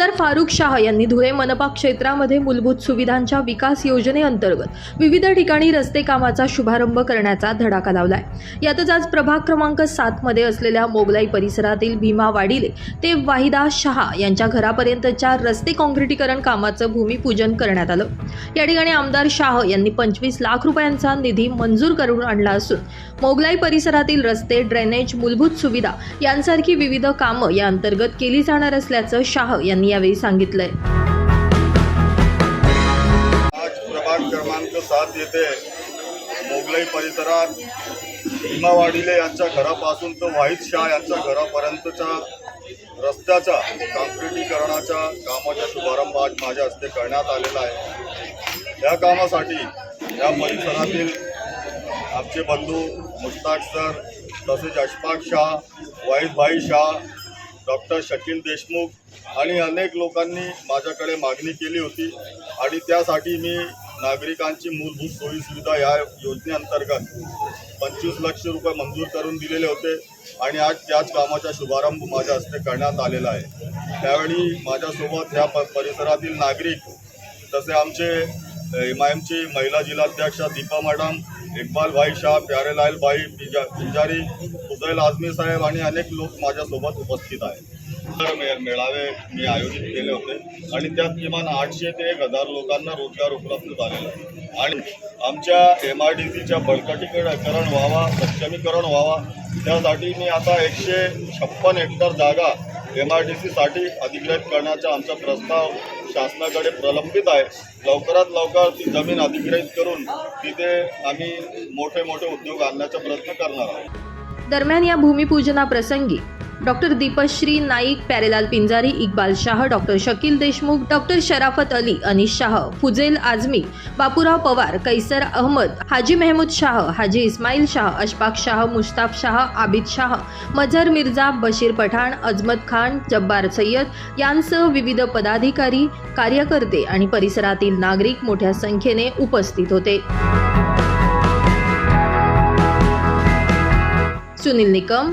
आमदार फारुख शाह यांनी धुळे मनपा क्षेत्रामध्ये मूलभूत सुविधांच्या विकास योजनेअंतर्गत विविध ठिकाणी रस्ते कामाचा शुभारंभ करण्याचा धडाका लावलाय. यातच आज प्रभाग क्रमांक सातमध्ये असलेल्या मोगलाई परिसरातील भीमा वाडिले ते वाहिदा शहा यांच्या घरापर्यंतच्या रस्ते काँक्रिटीकरण कामाचं भूमिपूजन करण्यात आलं. या ठिकाणी आमदार शाह यांनी पंचवीस लाख रुपयांचा निधी मंजूर करून आणला असून मोगलाई परिसरातील रस्ते ड्रेनेज मूलभूत सुविधा यांसारखी विविध कामं या अंतर्गत केली जाणार असल्याचं शाह यांनी यावेळी सांगितलंय. आज प्रभाग क्रमांक सात येथे मोगलाई परिसरात भीमा वाडिले यांच्या घरापासून तर वाहिद शाह यांच्या घरापर्यंतच्या रस्त्याच्या काँक्रिटीकरणाच्या कामाचा शुभारंभ आज माझ्या हस्ते करण्यात आलेला आहे. या कामासाठी या परिसरातील आमचे बंधू मुश्ताक सर तसेच अशफाक शाह वाहिदभाई शाह डॉक्टर शकील देशमुख आणि अनेक लोकांनी माझ्याकडे मागणी केली होती आणि त्यासाठी मी नागरिकांची मूलभूत सोयीसुविधा या योजनेअंतर्गत पंचवीस लक्ष रुपये मंजूर करून दिलेले होते आणि आज त्याच कामाचा शुभारंभ माझ्या हस्ते करण्यात आलेला आहे. त्यावेळी माझ्यासोबत ह्या प परिसरातील नागरिक तसे आमचे एम आय एमची महिला जिल्हाध्यक्षा दीपा मॅडम इक्बाल भाई शाह प्यारेलाल भाई पिंजारी फुजैल आझमी साहेब आणि अनेक लोक माझ्यासोबत उपस्थित आहेत. तर मेळावे मी आयोजित केले होते. आणि त्यात किमान आठशे ते एक हजार लोकांना रोजगार उपलब्ध झालेला आहे. आणि आमच्या एम आय डी सीच्या बळकटीकरण व्हावा सक्षमीकरण व्हावा त्यासाठी मी आता एकशे छप्पन हेक्टर जागा एम आय डी सीसाठी अधिग्रहित करण्याचा आमचा प्रस्ताव शासनाकडे प्रलंबित आहे. लवकरात लवकर ती जमीन अधिग्रहित करून तिथे आम्ही मोठे मोठे उद्योग आणण्याचा प्रयत्न करणार आहोत. दरम्यान या भूमिपूजनाप्रसंगी doctor Deepashri Naik Pyarelal Pinjari Iqbal Shah doctor Shakeel Deshmukh doctor Sharafat Ali Anish Shah फुजेल Azmi Bapurao Pawar Qaiser Ahmad हाजी मेहमूद शाह हाजी इस्माईल शाह अशफाक शाह मुश्ताफ शाह आबिद शाह मझर मिर्झा बशीर पठाण अजमत खान जब्बार सय्यद यांसह विविध पदाधिकारी कार्यकर्ते आणि परिसरातील नागरिक मोठ्या संख्येने उपस्थित होते. सुनील निकम